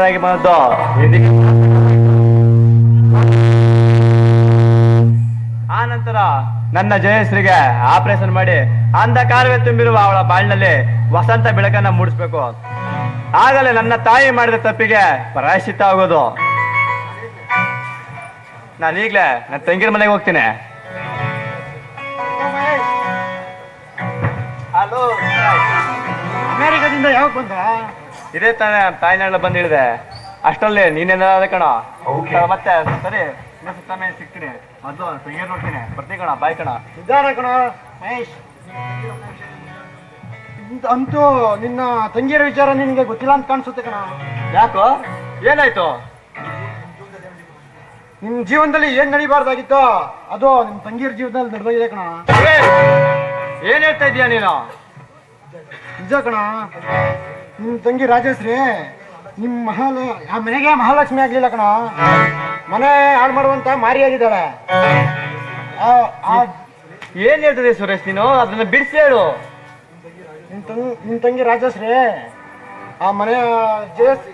ಆಗಿ ಬಂದದ್ದು. ಆ ನಂತರ ನನ್ನ ಜಯಶ್ರೀಗೆ ಆಪರೇಷನ್ ಮಾಡಿ ಅಂಧಕಾರವೇ ತುಂಬಿರುವ ಅವಳ ಬಾಳಿನಲ್ಲಿ ವಸಂತ ಬೆಳಕನ್ನ ಮೂಡಿಸ್ಬೇಕು. ಆಗಲೇ ನನ್ನ ತಾಯಿ ಮಾಡಿದ ತಪ್ಪಿಗೆ ಪ್ರಾಯಶ್ಚಿತ್ತ ಆಗೋದು. ನಾನು ಈಗ್ಲೇ ನನ್ನ ತಂಗಿರ ಮನೆಗೆ ಹೋಗ್ತೀನಿ. ಹಲೋ ಅಮೆರಿಕದಿಂದ ಯಾವಾಗ ಬಂದ? ಇದೇ ತಾನೇ ತಾಯಿನಾಳ ಬಂದಿಳಿದೆ ಅಷ್ಟಲ್ಲೇ ನೀನೇನಾದ ಕಣ. ಮತ್ತೆ ಸರಿ ಇನ್ನೊಂದ್ ಸಮಯ ಸಿಗ್ತೀನಿ. ಅದು ತಂಗಿಯ ನೋಡ್ತೀನಿ. ಬರ್ತೀನಿ ಕಣ ಬಾಯ್ ಕಣ. ನಿಧಾನ ಕಣ? ಮಹೇಶ್. ಅಂತೂ ನಿನ್ನ ತಂಗಿಯರ ವಿಚಾರ ನಿನಗೆ ಗೊತ್ತಿಲ್ಲ ಅಂತ ಕಾಣಿಸುತ್ತೆ ಕಣ. ಯಾಕೋ? ಏನಾಯ್ತು? ನಿನ್ನ ಜೀವನದಲ್ಲಿ ಏನ್ ನಡಿಬಾರ್ದಾಗಿತ್ತು ಅದು ನಿಮ್ ತಂಗಿಯರ ಜೀವನದಲ್ಲಿ ನಡೆದಿದೆ ಕಣ. ಏನ್ ಹೇಳ್ತಾ ಇದೀಯ ನೀನು? ನಿಜ ಕಣ. ನಿಮ್ ತಂಗಿ ರಾಜಶ್ರೀ ನಿಮ್ ಮಹಾಲ ಆ ಮನೆಗೆ ಮಹಾಲಕ್ಷ್ಮಿ ಆಗ್ಲಿಲ್ಲ ಕಣ. ಮನೆ ಹಾಳು ಮಾಡುವಂತ ಮಾರಿಯಾಗಿದ್ದಾಳೆ ಆ- ಆ ಏನ್ ಹೇಳ್ತದೆ ಸುರೇಶ್ ನೀನು? ಅದನ್ನ ಬಿಡಿಸಿ ಹೇಳು. ನಿಮ್ ತಂಗಿ ನಿಮ್ ತಂಗಿ ರಾಜಶ್ರೀ ಆ ಮನೆ ಜಯಸ್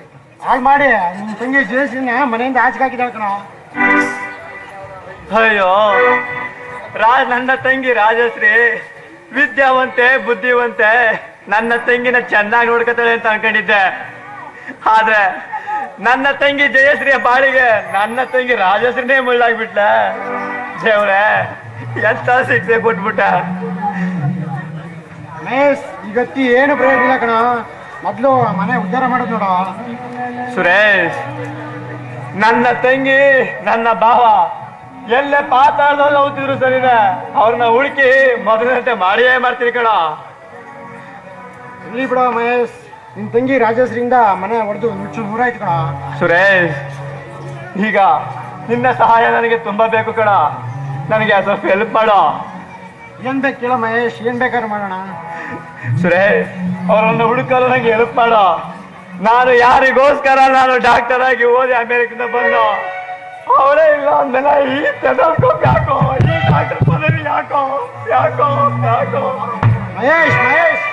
ಹಾಳು ಮಾಡಿ ನಿಮ್ ತಂಗಿ ಜಯಶ್ರೀನ ಮನೆಯಿಂದ ಆಚೆಗೆ ಹಾಕಿದಾಳೆ ಕಣ. ಅಯ್ಯೋ ರಾ ನನ್ನ ತಂಗಿ ರಾಜಶ್ರೀ ವಿದ್ಯಾವಂತೆ ಬುದ್ಧಿವಂತೆ ನನ್ನ ತಂಗಿನ ಚೆನ್ನಾಗಿ ನೋಡ್ಕೊತಾಳೆ ಅಂತ ಅನ್ಕೊಂಡಿದ್ದೆ. ಆದ್ರೆ ನನ್ನ ತಂಗಿ ಜಯಶ್ರೀಯ ಬಾಳಿಗೆ ನನ್ನ ತಂಗಿ ರಾಜಶ್ರೀನೇ ಮುಳ್ಳಾಗ್ಬಿಟ್ಲ? ದೇವ್ರೆ ಎಂತ ಶಿಕ್ಷೆ ಕೊಟ್ಬಿಟ್ಟ? ಮಹೇಶ್ ಈಗತ್ತಿ ಏನು ಪ್ರಯೋಜನ ಕಣ. ಮೊದ್ಲು ಮನೆ ಉದ್ಧಾರ ಮಾಡೋದು ನೋಡ. ಸುರೇಶ್ ನನ್ನ ತಂಗಿ ನನ್ನ ಭಾವ ಎಲ್ಲೇ ಪಾತಾಳದಲ್ಲಿ ಹೋಗ್ತಿದ್ರು ಸರಿನ? ಅವ್ರನ್ನ ಹುಡುಕಿ ಮೊದಲಂತೆ ಮಾಡಿಯೇ ಮಾಡ್ತೀನಿ ಕಣ. ಇಲ್ಲಿ ಬಿಡ ಮಹೇಶ್. ನಿನ್ ತಂಗಿ ರಾಜೇಶ್ರಿಂದ ಮನೆ ಹೊಡೆದು ನುಚ್ಚು ನೂರಾಯ್ತು ಕಣ. ಸುರೇಶ್ ಈಗ ನಿನ್ನ ಸಹಾಯ ನನಗೆ ತುಂಬಾ ಬೇಕು ಕಣ. ನನಗೆ ಸ್ವಲ್ಪ ಹೆಲ್ಪ್ ಮಾಡೋ. ಏನ್ ಬೇಕು ಕೇಳ ಮಹೇಶ್ ಏನ್ ಬೇಕಾದ್ರೂ ಮಾಡೋಣ. ಸುರೇಶ್ ಅವರನ್ನು ಹುಡುಕಲು ನನಗೆ ಹೆಲ್ಪ್ ಮಾಡೋ. ನಾನು ಯಾರಿಗೋಸ್ಕರ ನಾನು ಡಾಕ್ಟರ್ ಆಗಿ ಓದಿ ಅಮೆರಿಕದಿಂದ ಬಂದು ಅವಳೇ ಇಲ್ಲ ಅಂದ್ರೆ ಈ ಟೆನಸ್ಕೋಪ್ ಯಾಕೋ ಈ ಡಾಕ್ಟರ್ ಪದವಿ ಯಾಕೋ ಯಾಕೋ ಯಾಕೋ. ಮಹೇಶ್ ಮಹೇಶ್.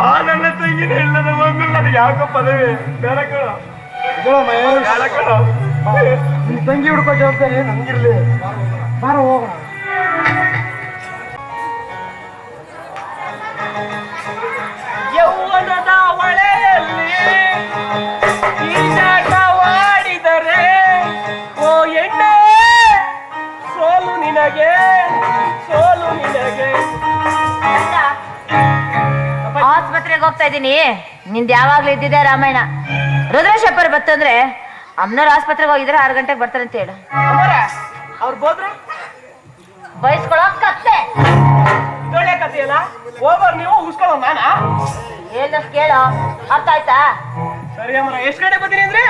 ಆ ನನ್ನ ತಂಗಿನ ಇಲ್ಲದ ಯಾಕೋ ಪದವಿ? ಮಹೇಶ್. ತಂಗಿ ಹುಡ್ಕೋ ಜವಾಬ್ದಾರಿ ನಮ್ಗಿರ್ಲಿ ಬಾರ ಹೋಗೋಣ ಆಸ್ಪತ್ರೆಗೆ ಹೋಗ್ತಾ ಇದ್ದೀನಿ. ನಿಂದ ಯಾವಾಗ್ಲೂ ಇದ್ದಿದೆ ರಾಮಾಯಣ. ರುದ್ರೇಶಪ್ಪರ್ ಬತ್ತಂದ್ರೆ ಅಮ್ಮನವ್ರ ಆಸ್ಪತ್ರೆಗೆ ಹೋಗಿದ್ರೆ ಆರು ಗಂಟೆಗೆ ಬರ್ತಾರೆ ಅಂತ ಹೇಳು. ಅವ್ರು ಹೋದ್ರ? ಬಯಸ್ಕೊಳೋ ಕತ್ತೆ. ಇದೊಳ್ಳೆ ಕಥೆಯಲ್ಲ ಓವರ್ ನೀವು ಉಸ್ಕೊಳ್ಳೋ ನಾನಾ? ಏನಷ್ಟು ಕೇಳೋ. ಅರ್ಥ ಆಯ್ತಾ? ಸರಿ ಅಮ್ಮ ಎಷ್ಟು ಗಂಟೆ ಬರ್ತೀನಿ ಅಂದ್ರೆ?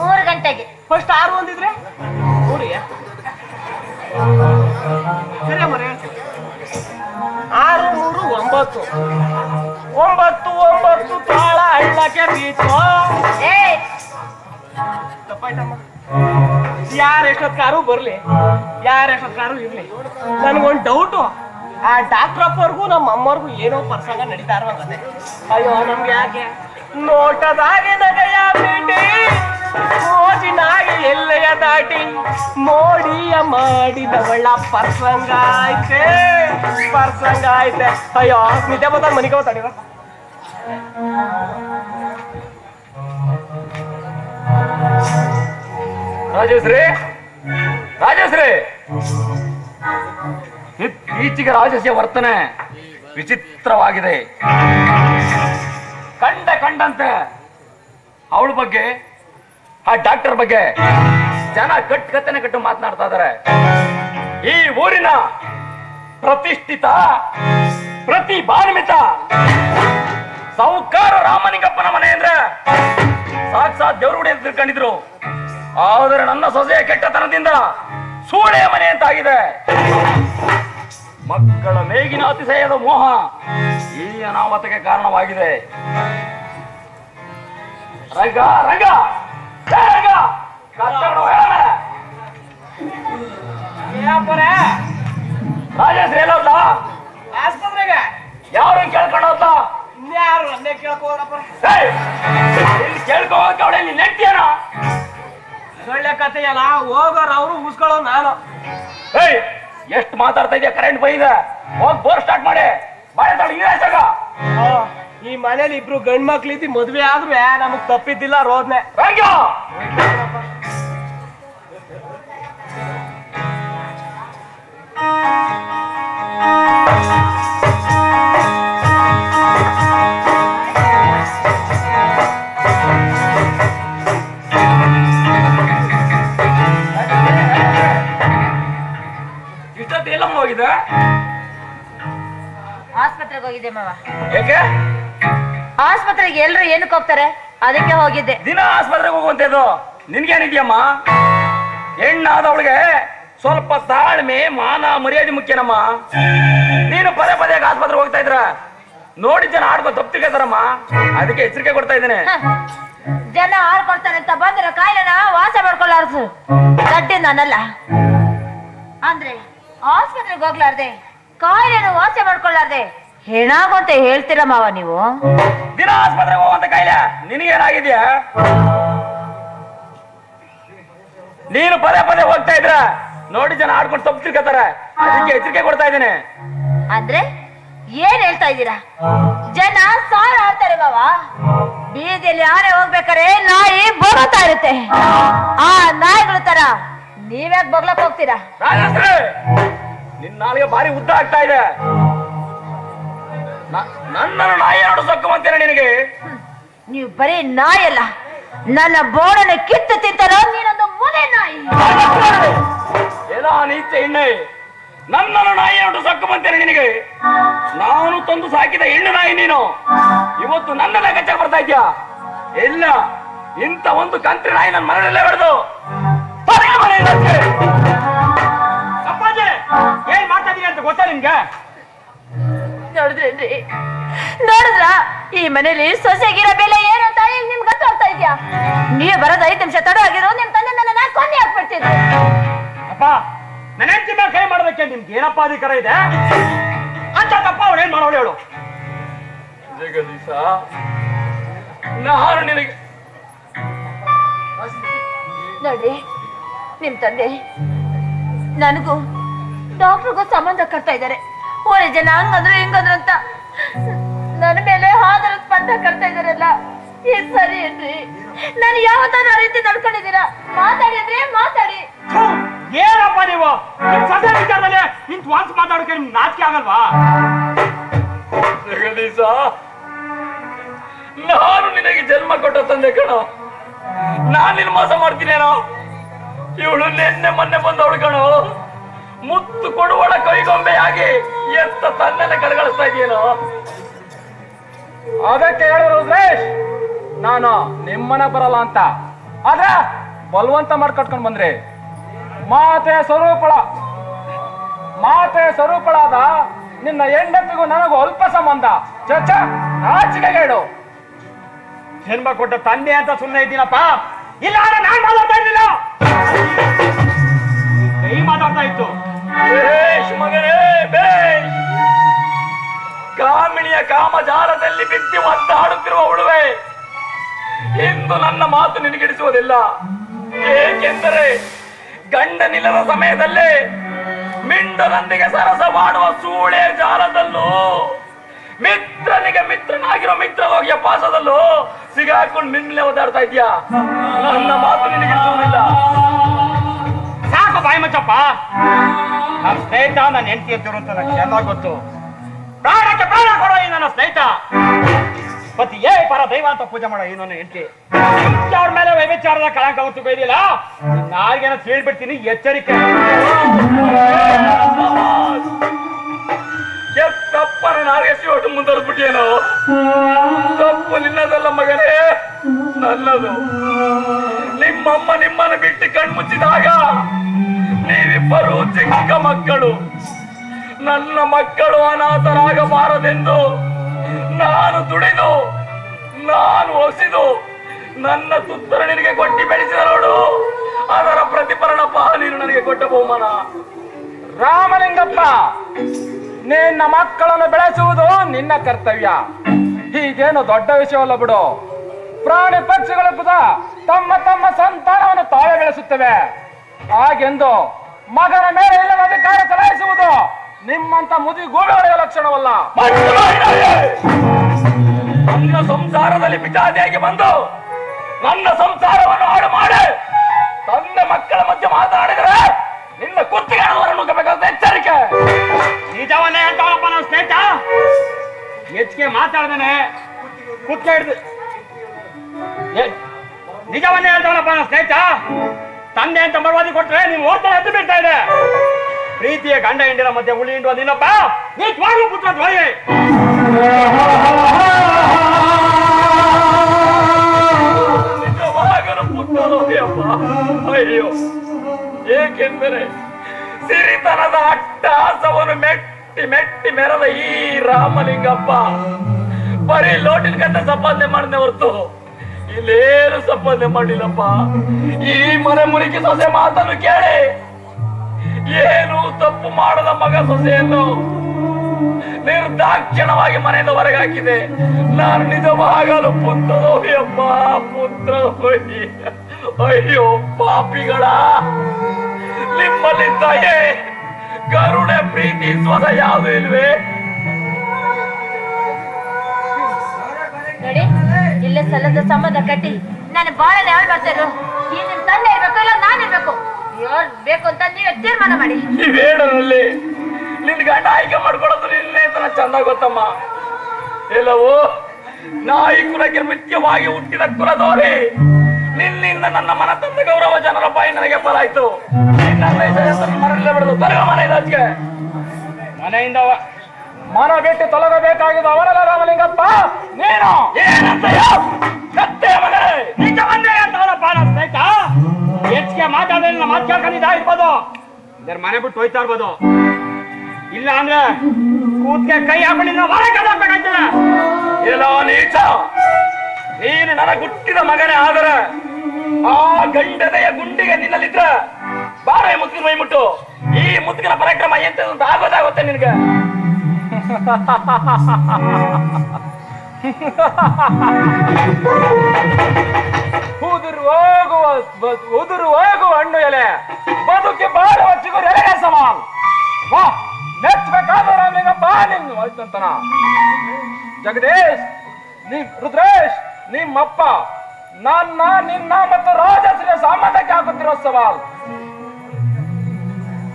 ಮೂರು ಗಂಟೆಗೆ. ಫಸ್ಟ್ ಆರು ಒಂದಿದ್ರೆ ನೋಡಿ ಸರಿ ಹೇಳ್ತೀನಿ. ಆರು ಮೂರು ಒಂಬತ್ತು. ಒಂಬತ್ತು ಒಂಬತ್ತು ತಾಳ ಹಳ್ಳಕ್ಕೆ ಬೀಚು. ಕಾರು ಯಾರ ಎಷ್ಟೊತ್ಕಾರು ಬರ್ಲಿ. ಯಾರ ಎಷ್ಟೊತ್ಕಾರು ಇರ್ಲಿ. ನನ್ಗೊಂದು ಡೌಟು ಆ ಡಾಕ್ಟರ್ ಅಪ್ಪವ್ರಿಗೂ ನಮ್ಮ ಅಮ್ಮವ್ರಿಗೂ ಏನೋ ಪರ್ಸಂಗ ನಡೀತಾ ಇರುವಂಗದೆ. ಅಯ್ಯೋ ನಮ್ಗೆ ಯಾಕೆ? ನೋಟದಾಗಿ ನಗಯ ಬೇಟಿ ಮೋಜಿನಾಗಿ ಎಲ್ಲೆಯ ದಾಟಿ. ಮೋಡಿಯ ಮಾಡಿದವಳ ಪರ್ಸಂಗ ಐತೆ ಪ್ರಸಂಗ ಐತೆ ಅಯ್ಯೋ ನಿಜ ಬಂದಾಗ ಮನಿಗೆ ಹೋಗ್ತಾಡಿರ ರಾಜಶ್ರೀ? ರಾಜಶ್ರೀ? ಇತ್ತೀಚೆಗೆ ರಾಜಸ್ಯ ವರ್ತನೆ ವಿಚಿತ್ರವಾಗಿದೆ. ಕಂಡ ಕಂಡಂತೆ ಅವಳ ಬಗ್ಗೆ, ಆ ಡಾಕ್ಟರ್ ಬಗ್ಗೆ ಜನ ಕಟ್ ಕತ್ತನೆ ಕಟ್ಟು ಮಾತನಾಡ್ತಾ ಇದಾರೆ. ಈ ಊರಿನ ಪ್ರತಿಷ್ಠಿತ, ಪ್ರತಿಭಾನ್ವಿತ ಸಾಹುಕಾರ ರಾಮಲಿಂಗಪ್ಪನ ಮನೆ ಅಂದ್ರೆ ಸಾಕ್ಷಾತ್ ದೇವ್ರ ಗುಡಿ ಅಂತ ತಿಳ್ಕೊಂಡಿದ್ರು. ಆದರೆ ನನ್ನ ಸೊಸೆಯ ಕೆಟ್ಟತನದಿಂದ ಸೂಳೆಯ ಮನೆ ಅಂತಾಗಿದೆ. ಮಕ್ಕಳ ಮೇಗಿನ ಅತಿಶಯದ ಮೋಹ ಈ ಅನಾಮತಕ್ಕೆ ಕಾರಣವಾಗಿದೆ. ರಂಗ ರಂಗ ರಂಗ! ರಾಜೇಶ್ ಹೇಳೋದ ಆಸ್ಪತ್ರೆಗೆ? ಯಾರು ಕೇಳ್ಕೊಂಡು ಹೋದ್ಲ ಇನ್ಯಾರು ಅಂದೇ ಕೇಳ್ಕೋರಪ್ಪ? ಇಲ್ಲಿ ಕೇಳ್ಕೋಕ್ ಅವಳೆ ನೀನ್ ನೆಟ್ಟಿಯನ ಸೊಳ್ಳೆ ಕಥೆಯಲ್ಲ ಹೋಗೋರು ಅವರು ಉಸ್ಕೊಳ್ಳೋ ನಾನು. ಏಯ್! ಎಷ್ಟು ಮಾತಾಡ್ತಾ ಇದೆಯಾ ಕರೆಂಟ್ ಬೈದ? ಹೋಗಿ ಬೋರ್ ಸ್ಟಾರ್ಟ್ ಮಾಡಿ. ಬಾಳೆ ತಡ ನೀರಾಸಕ ಈ ಮನೇಲಿ ಇಬ್ರು ಗಂಡ್ಮಕ್ಳಿದ್ದು ಮದ್ವೆ ಆದ್ರೆ ನಮಗ್ ತಪ್ಪಿದ್ದಿಲ್ಲ ರೋದ್ನೆ. ಆಸ್ಪತ್ರೆಗೆ ಹೋಗಿದ್ದೆ ಮಾವ. ಯಾಕೆ? ಆಸ್ಪತ್ರೆಗೆ ಎಲ್ರು ಏನಕ್ಕೆ ಹೋಗ್ತಾರೆ? ಅದಕ್ಕೆ ಹೋಗಿದ್ದೆ. ದಿನ ಆಸ್ಪತ್ರೆಗೆ ಹೋಗುವಂತದ್ದು ನಿನ್ಗೇನಿದ್ಯಮ್ಮ? ಹೆಣ್ಣಾದವಳಿಗೆ ಸ್ವಲ್ಪ ತಾಳ್ಮೆ ಮಾನ ಮರ್ಯಾದೆ ಮುಖ್ಯನಮ್ಮ. ನೀನು ಪದೇ ಪದೇ ಆಸ್ಪತ್ರೆಗೆ ಹೋಗ್ತಾ ಇದ್ರ. ನೋಡಿ ಜನ ಆಡ್ಕೊ ತಪ್ಪು ತಿಳ್ಕೊತಾರಮ್ಮ ಅದಕ್ಕೆ ಎಚ್ಚರಿಕೆ ಕೊಡ್ತಾ ಇದ್ದೇನೆ. ಜನ ಆಡ್ಕೊಡ್ತಾರೆ ಅಂತ ಬಂದ್ರೆ ಕಾಯಿಲೆನ ವಾಸ ಮಾಡ್ಕೊಳ್ಳಾರ್ಸು. ಗಡ್ಡೆ ನಾನಲ್ಲ ಅಂದ್ರೆ? ಆಸ್ಪತ್ರೆಗೆ ಹೋಗ್ಲಾರ್ದೆ ಕಾಯಿಲೆನು ವಾಸಿ ಮಾಡ್ಕೊಳ್ಳಾರ್ದೆ. ಹೆಣಾಗೋಂತ ಹೇಳ್ತೀರ ಮಾವ ನೀವು? ದಿನ ಆಸ್ಪತ್ರೆಗೆ ಹೋಗುವಂತ ಕಾಯಿಲೆ ನಿನಗೇನಾಗಿದ್ಯಾ? ನೀನು ಪದೇ ಪದೇ ಹೋಗ್ತಾ ಇದ್ರ ನೋಡಿ ಜನ ಆಡ್ಕೊಂಡು ತಪ್ಪು ತಿಳ್ಕೊತಾರೆ. ಅದಕ್ಕೆ ಎಚ್ಚರಿಕೆ ಕೊಡ್ತಾ ಇದ್ದೀನಿ. ಅಂದ್ರೆ ಏನ್ ಹೇಳ್ತಾ ಇದ್ದೀರಾ? ಜನ ಸಾಲ ಆಡ್ತಾರೆ ಬಾವ ಬೀದಿಯಲ್ಲಿ ಯಾರೇ ಹೋಗ್ಬೇಕಾರೆ ನಾಯಿ ಬೋಗುತ್ತಾ ಇರುತ್ತೆ. ಆ ನಾಯಿಗಳ ತರ ನೀವ್ಯಾಕ್ ಬಗ್ಲಕ್ ಹೋಗ್ತೀರಾ? ರಾಜಶ್ರೀ ನಾಳೆ ನಾಳೆಗೆ ಭಾರಿ ಉದ್ದ ಆಗ್ತಾ ಇದೆ. ನ- ನನ್ನನ್ನು ನಾಯಿ ಆಡಿಸೋಕ್ಕಂತೇನೆ ನಿನಗೆ? ನೀವು ಬರೀ ನಾಯಿ ಅಲ್ಲ ನನ್ನ ಬೋಡನೆ ಕಿತ್ತು ತಿಂತಾರೋ ನೀನೊಂದು ಮೊನೆ ನಾಯಿ. ಏನೋ ನೀಚ ಎಣ್ಣೆ. ನನ್ನನ್ನು ನಾಯಿ ನಿನಗೆ? ನಾನು ತಂದು ಸಾಕಿದ ಹೆಣ್ಣು ನಾಯಿ ನೀನು. ಇವತ್ತು ನನ್ನ ಲೆಕ್ಕಾಚಾರ ಬರ್ತಾ ಇದ್ಯಾ? ಇಲ್ಲ ಇಂಥ ಒಂದು ಕಂತ್ರಿ ನಾಯಿ ನನ್ನ ಮನೆಯಲ್ಲೇ ಬೆಳೆದು. ಅಪ್ಪಾಜಿ ಏನ್ ಮಾಡ್ತಾ ಇದೀನಿ ಅಂತ ಗೊತ್ತಾ ನಿಮ್ಗೆ? ನೋಡಿದ್ರೇನ್ರಿ? ನೋಡಿದ್ರ ಈ ಮನೇಲಿ ಸೊಸೆಗಿರೋ ಬೆಲೆ ಏನು ಅಂತ ಈಗ ನಿಮ್ಗೆ ಗೊತ್ತಾಗ್ತಾ ಇದ್ಯಾ? ನೀವು ಬರೋದು ಐದು ನಿಮಿಷ ತಡ ಆಗಿರೋ ನಿಮ್ ತಂದೆ ನನ್ನ ಕೊನೆ ಹಾಕ್ಬಿಡ್ತಿದ್ರು ಅಪ್ಪ ನನ್ನ ಹೆಂಡತಿ ಮೇಲೆ ಕೈ ಮಾಡೋದಕ್ಕೆ ನಿಮ್ಗೆ? ಏನಪ್ಪ ಅಧಿಕಾರ ಇದೆ? ಅಂತ ತಪ್ಪ ಅವ್ರು ಏನ್ ಮಾಡೋಳು ಹೇಳು. ಜಗದೀಶ ನಾನು ನಿನಗೆ. ನೋಡ್ರಿ ನಿಮ್ ತಂದೆ. ನನಗೂ ಡಾಕ್ಟರ್ಗೂ ಸಂಬಂಧ ಕಟ್ತಾ ಇದ್ದಾರೆ. ಓರೆ ಜನ ಹಂಗಂದ್ರು ಹಿಂಗಂದ್ರು ಅಂತ. ನನ್ನ ಮೇಲೆ ಹಾದರದ ಪಂಡ ಕಟ್ತಾ ಇದಾರಲ್ಲ ಏನ್ ಸರಿ ಏನ್ರಿ ನಾನು ಯಾವತ್ತಾರು ಆ ರೀತಿ ನಡ್ಕೊಂಡಿದ್ದೀರಾ? ಮಾತಾಡಿದ್ರೆ ಮಾತಾಡಿ. ಏನಪ್ಪ ನೀವು? ನಿಮ್ ಸೊಸೆ ವಿಚಾರದಲ್ಲಿ ನಿಂತ ವಾನ್ಸ್ ಮಾತಾಡೋಕೆ ನಿಮ್ ನಾಚಿಕೆ ಆಗಲ್ವಾ? ಜಗದೀಶ ನಾನು ನಿನಗೆ ಜನ್ಮ ಕೊಟ್ಟ ತಂದೆ ಕಣ. ನಾನ್ ನಿನ್ ಮೋಸ ಮಾಡ್ತೀನೇನೋ? ಇವಳು ನಿನ್ನೆ ಮೊನ್ನೆ ಬಂದವಳು ಕಣೋ. ಮುತ್ತು ಕೊಡುವಳ ಕೈಗೊಂಬೆಯಾಗಿ ಎಂತ ತನ್ನೆಲ್ಲ ಕಡೆಗಳಿಸ್ತಾ ಇದೆಯೇನೋ. ಅದಕ್ಕೆ ಹೇಳಿದ್ರು ರುದ್ರೇಶ್ ನಾನು ನಿಮ್ಮನ ಬರಲ್ಲ ಅಂತ. ಆದ್ರೆ ಬಲವಂತ ಮಾಡ್ಕಟ್ಕೊಂಡ್ ಬಂದ್ರಿ. ಮಾತೆ ಸ್ವರೂಪಳ. ಮಾತೆ ಸ್ವರೂಪಳಾದ ನಿನ್ನ ಹೆಂಡತಿಗೂ ನನಗೂ ಅಲ್ಪ ಸಂಬಂಧ. ಚಚ್ಚ ನಾಚಿಕೆ ಹೇಳು ಜನ್ಮ ಕೊಟ್ಟ ತಂದೆ ಅಂತ ಸುಮ್ಮನೆ ಇದ್ದೀನಪ್ಪ. ಇಲ್ಲ ನಾನ್ ಮಾತಾಡ್ತಾ ಇರ್ಲಿಲ್ಲ. ಕೈ ಮಾತಾಡ್ತಾ ಇತ್ತು ಬೇಷ್ ಮಗನೇ ಬೇಷ್ ಕಾಮಿಣಿಯ ಕಾಮಜಾಲದಲ್ಲಿ ಬಿತ್ತಿ ಒದ್ದಾಡುತ್ತಿರುವ ಉಳುವೆ ಎಂದು ನನ್ನ ಮಾತು ನಿನಗಿಡಿಸುವುದಿಲ್ಲ. ಏಕೆಂದರೆ ಗಂಡನಿಲ್ಲದ ಸಮಯದಲ್ಲೇ ಮಿಂಡನೊಂದಿಗೆ ಸರಸ ಮಾಡುವ ಸೂಳೆ ಜಾಲದಲ್ಲೂ ಮಿತ್ರನಿಗೆ ಮಿತ್ರನಾಗಿರೋ ಮಿತ್ರ ಹೋಗಿಯ ಪಾಸದಲ್ಲೂ ಸಿಗಾಕೊಂಡು ನಿನ್ನೆ ಓದಾಡ್ತಾ ಇದ್ಯಾ? ನನ್ನ ಮಾತು ನಿನಗೆ ಸಾಕು ಬಾಯಿ ಮಚ್ಚಪ್ಪ. ನನ್ನ ಸ್ನೇಹಿತ ನನ್ನ ಹೆಂಡತಿ ಎದ್ದಿರು ಅಂತ ನನಗೆ ಎಲ್ಲ ಗೊತ್ತು. ಪ್ರಾಣಕ್ಕೆ ಪ್ರಾಣ ಕೊಡೋ ಈ ನನ್ನ ಸ್ನೇಹಿತ. ಮತ್ತೆ ಏ ಪರ ದೈವ ಅಂತ ಪೂಜೆ ಮಾಡೋ ಈ ನನ್ನ ಹೆಂಡತಿ. ಅವ್ರ ಮೇಲೆ ವ್ಯಭಿಚಾರದ ಕಳಂಕ ಹೊತ್ತು ಬೈದಿಲ್ಲ ನಾಲ್ಗೇನ ಹೇಳ್ಬಿಡ್ತೀನಿ ಎಚ್ಚರಿಕೆ. ತಪ್ಪನ ಹೊಟ್ಟು ಒಟ್ಟು ನಾವು? ತಪ್ಪು, ನಿನ್ನದಲ್ಲ ಮಗನೇ. ನನ್ನದು. ನಿಮ್ಮಮ್ಮ ನಿಮ್ಮನ್ನು ಬಿಟ್ಟು ಕಣ್ಮುಚ್ಚಿದಾಗ ನೀವಿಬ್ಬರು ಚಿಕ್ಕ ಮಕ್ಕಳು. ನನ್ನ ಮಕ್ಕಳು ಅನಾಥರಾಗಬಾರದೆಂದು ನಾನು ದುಡಿದು ನಾನು ಹೊಸಿದು ನನ್ನ ಸುತ್ತರ ನಿನಗೆ ಕೊಟ್ಟಿ ಬೆಳೆಸಿದ ನೋಡು. ಅದರ ಪ್ರತಿಫಲನ ಪಾಲೀನು ನನಗೆ ಕೊಟ್ಟ ಬಹುಮಾನ. ರಾಮಲಿಂಗಪ್ಪ! ನಿನ್ನ ಮಕ್ಕಳನ್ನು ಬೆಳೆಸುವುದು ನಿನ್ನ ಕರ್ತವ್ಯ. ಹೀಗೇನು ದೊಡ್ಡ ವಿಷಯವಲ್ಲ ಬಿಡು. ಪ್ರಾಣಿ ಪಕ್ಷಿಗಳು ಕೂಡ ತಮ್ಮ ತಮ್ಮ ಸಂತಾನವನ್ನು ತಾವೇ ಬೆಳೆಸುತ್ತವೆ. ಹಾಗೆಂದು ಮಗನ ಮೇಲೆ ಇಲ್ಲದ ಅಧಿಕಾರ ಚಲಾಯಿಸುವುದು ನಿಮ್ಮಂತ ಮುದಿ ಗೂಬೆಗಳ ಲಕ್ಷಣವಲ್ಲ. ನನ್ನ ಸಂಸಾರದಲ್ಲಿ ಪಿತಾದಿಯಾಗಿ ಬಂದು ನನ್ನ ಸಂಸಾರವನ್ನು ಹಾಳು ಮಾಡಿ ತಂದೆ ಮಕ್ಕಳ ಮಧ್ಯೆ ಮಾತಾಡಿದರೆ ನಿನ್ನ ಕುತ್ತಿಗೆ ನಿಜವನ್ನೇ ಹೇಳ್ತಾವಪ್ಪ ನಮ್ಮ ಸ್ನೇಹಿತ. ಹೆಚ್ಚಿಗೆ ಮಾತಾಡ್ದೇನೆ. ಕುತ್ತಿಗೆ ಹಿಡ್ದು. ನಿಜವನ್ನೇ ಹೇಳ್ತಾವನಪ್ಪ ನಮ್ಮ ಸ್ನೇಹಿತ. ತಂದೆ ಅಂತ ಮರವಾದಿ ಕೊಟ್ರೆ ನೀನು ಓದ್ತಾ ಎದ್ದು ಬಿಡ್ತಾ ಇದೆ ಪ್ರೀತಿಯ ಗಂಡ ಹೆಂಡಿರ ಮಧ್ಯೆ ಉಳಿ ಹಿಂಡುವ ನಿನ್ನಪ್ಪ. ನೀ ತ್ವಾರು ಪುತ್ರ ನಿಜವಾಗಲು ಪುತ್ರನೋದಿಯಪ್ಪ ಅಯ್ಯೋ, ಏಕೆಂದರೆ ಸಿರಿತನದ ಅಟ್ಟಹಾಸವನ್ನು ಮೆಟ್ಟಿ ಮೆಟ್ಟಿ ಮೆರೆದ ಈ ರಾಮಲಿಂಗಪ್ಪ. ಬರೀ ಲೋಟಿನ ಗಂಟೆ ಸಂಪಾದನೆ ಮಾಡಿದೆ ಹೊರತು ಇಲ್ಲೇನು ಸಂಪಾದನೆ ಮಾಡಿಲ್ಲಪ್ಪ ಈ ಮನೆ ಮುರಿಕಿ ಸೊಸೆ ಮಾತನ್ನು ಕೇಳಿ. ಏನು ತಪ್ಪು ಮಾಡದ ಮಗ ಸೊಸೆಯನ್ನು ನಿರ್ದಾಕ್ಷಿಣವಾಗಿ ಮನೆಯಿಂದ ಹೊರಗೆ ಹಾಕಿದೆ. ನಾನು ನಿಜವಾಗಲು ಪುತ್ರ ಪುತ್ರ ಅಯ್ಯೋ, ಪಾಪಿಗಳ. ನಿಮ್ಮಲ್ಲಿ ದಯೆ ಕರುಣೆ ಪ್ರೀತಿ ಸ್ವದ ಯಾವುದು ಇಲ್ವೇ ನೋಡಿ ಇಲ್ಲೇ ಸಲ್ಲದ ಸಂಬಂಧ ಕಟ್ಟಿ. ನಾನು ಬಾಳ ಯಾರು ಬರ್ತಾರೋ ಈ ನಿಮ್ ತಂದೆ ಇರ್ಬೇಕು ಇಲ್ಲ ನಾನು ಇರ್ಬೇಕು? ಯಾರು ಬೇಕು ಅಂತ ನೀವೇ ತೀರ್ಮಾನ ಮಾಡಿ. ನೀವೇನಲ್ಲಿ ನಿನ್ ಗಂಡ ಆಯ್ಕೆ ಮಾಡ್ಕೊಡೋದು ನಿನ್ನೆ ತನ ಚಂದ ಗೊತ್ತಮ್ಮ. ಎಲ್ಲವೋ? ನಾಯಿ ಕುಲಕ್ಕೆ ಮುಖ್ಯವಾಗಿ ಹುಟ್ಟಿದ ಕುಲದೋರಿ ನಿನ್ನಿಂದ ನನ್ನ ಮನ ತಂದ ಗೌರವ ಜನರ ಬಾಯಿ ನನಗೆ ಬಲಾಯ್ತು. ಮನೆಯಿಂದ ಮನ ಬಿಟ್ಟು ತೊಲಗಬೇಕಾಗಿದ್ದು ಅವರಲ್ಲ ರಾಮಲಿಂಗಪ್ಪ. ನೀನು ಹೆಚ್ಚಿಗೆ ಮಾತಾಡಲಿಲ್ಲ ಮಾತು ಇರ್ಬೋದು. ಇದ್ರ ಮನೆ ಬಿಟ್ಟು ಹೋಯ್ತಾ ಇರ್ಬೋದು. ಇಲ್ಲ ಅಂದ್ರೆ ಕೂತ್ಗೆ ಕೈ ಹಾಕೊಂಡಿದ್ರೆ ಹೊರ ಕದಾಕ್ಬೇಕಾಗ್ತದೆ ಎಲ್ಲೋ ನೀಚ. ನೀನು ನನ್ನ ಹುಟ್ಟಿದ ಮಗನೇ ಆದರೆ ಆ ಗಂಡನೆಯ ಗುಂಡಿಗೆ ನಿನ್ನಲ್ಲಿದ್ರ ಬಾರ ಮುತ್ತಿನ ಮೈ ಮುಟ್ಟು. ಈ ಮುತ್ತಿನ ಪರಾಕ್ರಮ ಎಂತ ಆಗೋದಾಗುತ್ತೆ ನಿನಗೆ? ಉದುರು ಹೋಗುವ ಬ- ಉದುರು ಹೋಗುವ ಹಣ್ಣು ಎಲೆ, ಬದುಕಿ ಬಾಳುವ ಚಿಗುರು ಎಲೆಗೆ ಸಮಾನ್. ವಾ ಮೆಚ್ಚಬೇಕಾದ ರಾಮಲಿಂಗಪ್ಪ ನಿನ್ ಅಂತನ ಜಗದೀಶ್, ನೀ ರುದ್ರೇಶ್, ನಿಮ್ಮಪ್ಪ ನನ್ನ ನಿನ್ನ ಮತ್ತು ರಾಜಶ್ರೀಯ ಸಂಬಂಧಕ್ಕೆ ಹಾಕುತ್ತಿರೋ ಸವಾಲ್.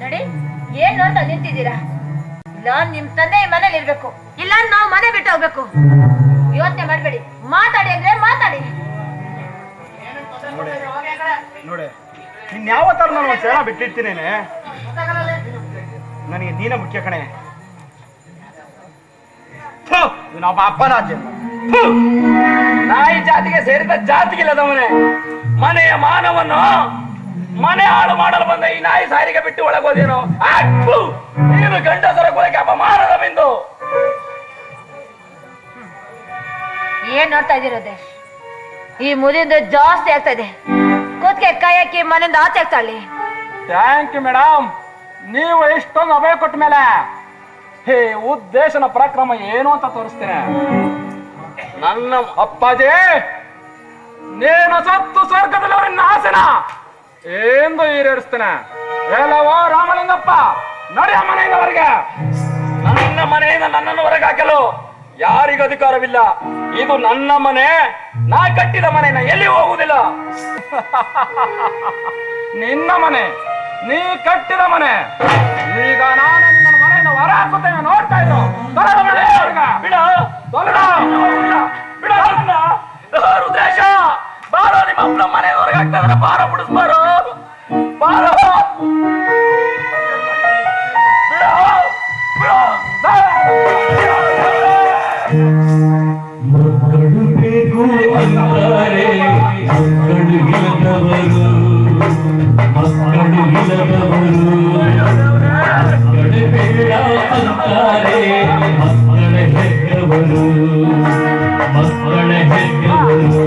ನೋಡಿ ಏನ್ ಅಂತ ನಿಂತಿದ್ದೀರಾ? ನಾನ್ ನಿಮ್ ತಂದೆ ಈ ಮನೇಲಿ ಇರ್ಬೇಕು. ಇಲ್ಲ ನಾವು ಮನೆ ಬಿಟ್ಟು ಹೋಗ್ಬೇಕು. ಯೋಚನೆ ಮಾಡ್ಬೇಡಿ. ಮಾತಾಡಿ ಅಂದ್ರೆ ಮಾತಾಡಿ. ನೋಡಿ ನಾನು ಒಂದು ಬಿಟ್ಟಿರ್ತೀನಿ ಬಿಟ್ಟಿರ್ತೀನೇನೆ? ನನಗೆ ನೀನ ಮುಖ್ಯ ಕಣೆ. ಜನ್ಮ ಥು! ನಾಯಿ ಜಾತಿಗೆ ಸೇರಿದ ಜಾತಿಗಿಲ್ಲದವನೇ ಮನೆಯ ಮಾನವನ್ನು ಮನೆ ಹಾಳು ಮಾಡಲು ಬಂದ ಈ ನಾಯಿ ಸಾರಿಗೆ ಬಿಟ್ಟು ಒಳಗೋದೇನು! ನೀನು ಗಂಡಸರ ಕುಲಕ್ಕೆ ಅಪಮಾನದ ಬಿಂದು. ಏನ್ ನೋಡ್ತಾ ಇದೀರ ದೇಶ್ ಈ ಮುದಿಂದ ಜಾಸ್ತಿ ಆಗ್ತಾ ಇದೆ. ಕೂತ್ಕೆ ಕೈ ಹಾಕಿ ಮನೆಯಿಂದ ಆಚೆ ಆಗ್ತಾಳಿ ಥ್ಯಾಂಕ್ ಯು ಮೇಡಮ್ ನೀವು ಇಷ್ಟೊಂದು ಅಭಯ ಕೊಟ್ಟ ಮೇಲೆ ಹೇ ಉದ್ದೇಶನ ಪರಾಕ್ರಮ ಏನು ಅಂತ ತೋರಿಸ್ತೇನೆ. ನನ್ನ ಅಪ್ಪಾಜಿ, ನೀನು ಸತ್ತು ಸ್ವರ್ಗದಲ್ಲಿ ಅವರನ್ನ ಆಸನ? ಎಂದು ಈರೇರಿಸ್ತೇನೆ ಹೇಳವೋ ರಾಮಲಿಂಗಪ್ಪ, ನಡಿ ಮನೆಯಿಂದ ಹೊರಗೆ ನನ್ನ ಮನೆಯಿಂದ ನನ್ನನ್ನು ಹೊರಗೆ ಹಾಕಲು ಯಾರಿಗೂ ಅಧಿಕಾರವಿಲ್ಲ. ಇದು ನನ್ನ ಮನೆ, ನಾ ಕಟ್ಟಿದ ಮನೆ ನಾ ಎಲ್ಲಿ ಹೋಗುವುದಿಲ್ಲ? ನಿನ್ನ ಮನೆ, ನೀ ಕಟ್ಟಿದ ಮನೆ. ಈಗ ನಾನು ನಿನ್ನ ಮನೆಯನ್ನು ಹೊರ ಹಾಕುತ್ತೇನೆ ನೋಡ್ತಾ ಇದ್ದು. ಬಿಡ. ತೊಲಗ. ಬಿಡ ಅದನ್ನ. ಓ, ರುದ್ರೇಶ ಬಾರೋ ನಿಮ್ಮ ಅಪ್ಪನ ಮನೆ ಹೊರಗೆ ಹಾಕ್ತಾ ಬಾರ ಬಿಡಿಸ್ಬಾರೋ ಬಾರೋ ಬಿಡ ಬಿಡ ಬೇಕು ಅಂತಾರೆ ಮಕ್ಕಳು ಇಲ್ಲದವರು ಮಕ್ಕಳು ಇಲ್ಲದವರು ಮಕ್ಕಳ ಹೆತ್ತವರು